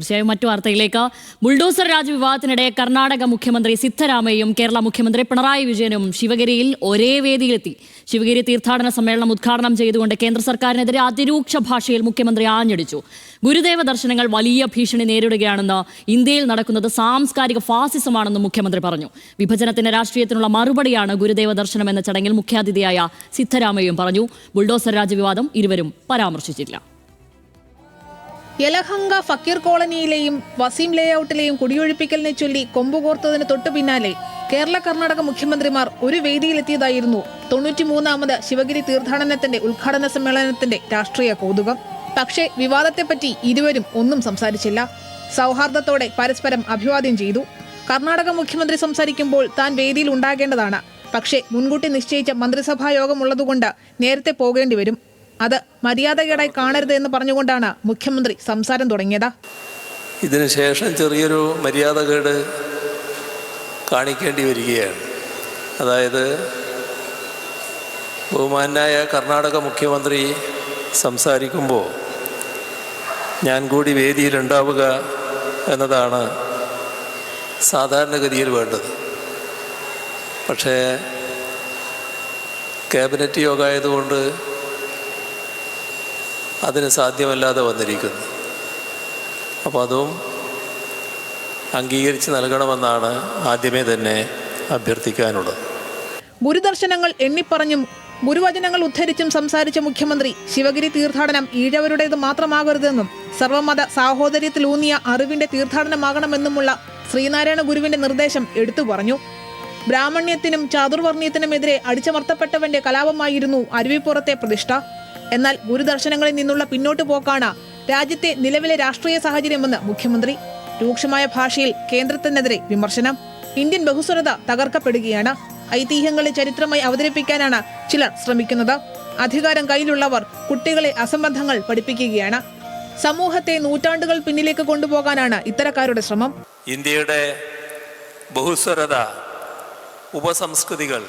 തീർച്ചയായും മറ്റു വാർത്തയിലേക്ക്. ബുൾഡോസർ രാജ് വിവാദത്തിനിടെ കർണാടക മുഖ്യമന്ത്രി സിദ്ധരാമയ്യും കേരള മുഖ്യമന്ത്രി പിണറായി വിജയനും ശിവഗിരിയിൽ ഒരേ വേദിയിലെത്തി. ശിവഗിരി തീർത്ഥാടന സമ്മേളനം ഉദ്ഘാടനം ചെയ്തുകൊണ്ട് കേന്ദ്ര സർക്കാരിനെതിരെ അതിരൂക്ഷ ഭാഷയിൽ മുഖ്യമന്ത്രി ആഞ്ഞടിച്ചു. ഗുരുദേവ ദർശനങ്ങൾ വലിയ ഭീഷണി നേരിടുകയാണെന്ന് ഇന്ത്യയിൽ നടക്കുന്നത് സാംസ്കാരിക ഫാസിസമാണെന്നും മുഖ്യമന്ത്രി പറഞ്ഞു. വിഭജനത്തിന്റെ രാഷ്ട്രീയത്തിനുള്ള മറുപടിയാണ് ഗുരുദേവ ദർശനം എന്ന ചടങ്ങിൽ മുഖ്യാതിഥിയായ സിദ്ധരാമയ്യും പറഞ്ഞു. ബുൾഡോസർ രാജ് വിവാദം ഇരുവരും പരാമർശിച്ചില്ല. യലഹങ്ക ഫക്കീർ കോളനിയിലെയും വസീം ലേഔട്ടിലെയും കുടിയൊഴിപ്പിക്കലിനെ ചൊല്ലി കൊമ്പുകോർത്തതിന് തൊട്ടു പിന്നാലെ കേരള കർണാടക മുഖ്യമന്ത്രിമാർ ഒരു വേദിയിലെത്തിയതായിരുന്നു തൊണ്ണൂറ്റിമൂന്നാമത് ശിവഗിരി തീർത്ഥാടനത്തിന്റെ ഉദ്ഘാടന സമ്മേളനത്തിന്റെ രാഷ്ട്രീയ കൗതുകം. പക്ഷേ വിവാദത്തെപ്പറ്റി ഇരുവരും ഒന്നും സംസാരിച്ചില്ല. സൗഹാർദ്ദത്തോടെ പരസ്പരം അഭിവാദ്യം ചെയ്തു. കർണാടക മുഖ്യമന്ത്രി സംസാരിക്കുമ്പോൾ താൻ വേദിയിൽ ഉണ്ടാകേണ്ടതാണ്. പക്ഷേ മുൻകൂട്ടി നിശ്ചയിച്ച മന്ത്രിസഭാ യോഗമുള്ളതുകൊണ്ട് നേരത്തെ പോകേണ്ടി വരും. അത് മര്യാദകേടായി കാണരുത് എന്ന് പറഞ്ഞുകൊണ്ടാണ് മുഖ്യമന്ത്രി സംസാരം തുടങ്ങിയത്. ഇതിനുശേഷം ചെറിയൊരു മര്യാദകേട് കാണിക്കേണ്ടി വരികയാണ്. അതായത് ബഹുമാനായ കർണാടക മുഖ്യമന്ത്രി സംസാരിക്കുമ്പോൾ ഞാൻ കൂടി വേദിയിലുണ്ടാവുക എന്നതാണ് സാധാരണഗതിയിൽ വേണ്ടത്. പക്ഷേ ക്യാബിനറ്റ് യോഗമായതുകൊണ്ട് അതിന് സാധ്യമല്ലാതെ വന്നിരിക്കുന്നു. അപ്പോൾ അതും അംഗീകരിച്ച് നൽകണമെന്നാണ് ആദ്യമേ തന്നെ അഭ്യർത്ഥിക്കാനുള്ളത്. ഗുരുദർശനങ്ങൾ എണ്ണിപ്പറഞ്ഞും ഗുരുവചനങ്ങൾ ഉദ്ധരിച്ചും സംസാരിച്ച മുഖ്യമന്ത്രി ശിവഗിരി തീർത്ഥാടനം ഈഴവരുടേത് മാത്രമാകരുതെന്നും സർവമത സാഹോദര്യത്തിലൂന്നിയ അറിവിന്റെ തീർത്ഥാടനമാകണമെന്നുമുള്ള ശ്രീനാരായണ ഗുരുവിന്റെ നിർദ്ദേശം എടുത്തു പറഞ്ഞു. ബ്രാഹ്മണ്യത്തിനും ചാതുർവർണയത്തിനുമെതിരെ അടിച്ചമർത്തപ്പെട്ടവന്റെ കലാപമായിരുന്നു അരുവിപ്പുറത്തെ പ്രതിഷ്ഠ. എന്നാൽ ഗുരുദർശനങ്ങളിൽ നിന്നുള്ള പിന്നോട്ട് പോക്കാണ് രാജ്യത്തെ നിലവിലെ രാഷ്ട്രീയ സാഹചര്യമെന്ന് മുഖ്യമന്ത്രി. രൂക്ഷമായ ഭാഷയിൽ കേന്ദ്രത്തിനെതിരെ വിമർശനം. ഇന്ത്യൻ ബഹുസ്വരത തകർക്കപ്പെടുകയാണ്. ഐതിഹ്യങ്ങളെ ചരിത്രമായി അവതരിപ്പിക്കാനാണ് ചിലർ ശ്രമിക്കുന്നത്. അധികാരം കയ്യിലുള്ളവർ കുട്ടികളെ അസംബന്ധങ്ങൾ പഠിപ്പിക്കുകയാണ്. സമൂഹത്തെ നൂറ്റാണ്ടുകൾ പിന്നിലേക്ക് കൊണ്ടുപോകാനാണ് ഇത്തരക്കാരുടെ ശ്രമം. ഇന്ത്യയുടെ ബഹുസ്വരത ഉപസംസ്കൃതികൾ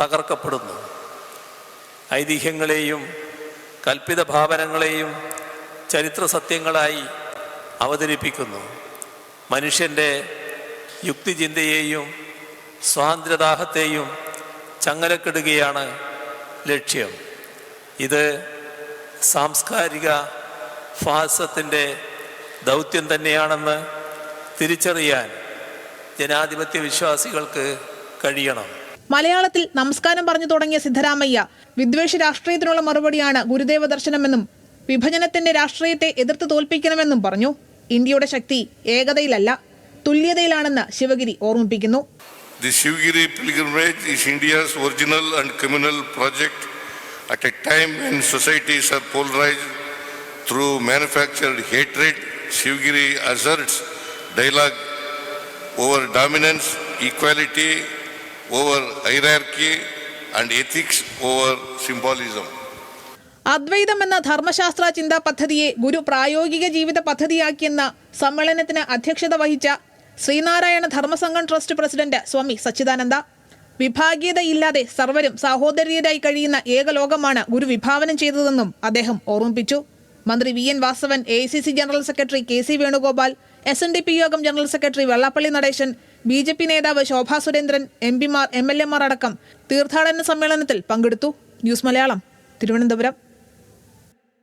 തകർക്കപ്പെടുന്നു. ഐതിഹ്യങ്ങളെയും കൽപ്പിത ഭാവനങ്ങളെയും ചരിത്ര സത്യങ്ങളായി അവതരിപ്പിക്കുന്നു. മനുഷ്യന്റെ യുക്തിചിന്തയെയും സ്വാതന്ത്ര്യദാഹത്തെയും ചങ്ങലക്കിടുകയാണ് ലക്ഷ്യം. ഇത് സാംസ്കാരിക ഫാസത്തിന്റെ ദൗത്യം തന്നെയാണെന്ന് തിരിച്ചറിയാൻ ജനാധിപത്യ വിശ്വാസികൾക്ക് കഴിയണം. മലയാളത്തിൽ നമസ്കാരം പറഞ്ഞു തുടങ്ങിയ സിദ്ധരാമയ്യ വിദ്വേഷ രാഷ്ട്രീയത്തിനുള്ള മറുപടിയാണ് ഗുരുദേവ ദർശനമെന്നും വിഭജനത്തിന്റെ രാഷ്ട്രീയത്തെ എതിർത്ത് തോൽപ്പിക്കണമെന്നും പറഞ്ഞു. ഇന്ത്യയുടെ ശക്തി ഏകതയിലല്ല തുല്യതയിലാണെന്ന് ശിവഗിരി ഓർമ്മിപ്പിക്കുന്നു. The Sivagiri pilgrimage is India's original and criminal project at a time when societies are polarise through manufactured hatred Sivagiri asserts dialogue over dominance equality over hierarchy, and ethics over symbolism. അദ്വൈതം എന്ന ധർമ്മശാസ്ത്ര ചിന്താ പദ്ധതിയെ ഗുരു പ്രായോഗിക ജീവിത പദ്ധതിയാക്കിയെന്ന സമ്മേളനത്തിന് അധ്യക്ഷത വഹിച്ച Sreenarayana Dharmasangham trust president Swami Sachidananda വിഭാഗീയതയില്ലാതെ സർവരും സഹോദര്യരായി കഴിയുന്ന ഏകലോകമാണ് ഗുരു വിഭാവനം ചെയ്തതെന്നും അദ്ദേഹം ഓർമ്മിപ്പിച്ചു മന്ത്രി V N Vasavan A general secretary K C Venugopal S യോഗം general secretary Vellappally Natesan B J P നേതാവ് ശോഭാ സുരേന്ദ്രൻ എം പിമാർ എം എൽ എമാർ അടക്കം തീർത്ഥാടന സമ്മേളനത്തിൽ പങ്കെടുത്തു. ന്യൂസ് മലയാളം തിരുവനന്തപുരം.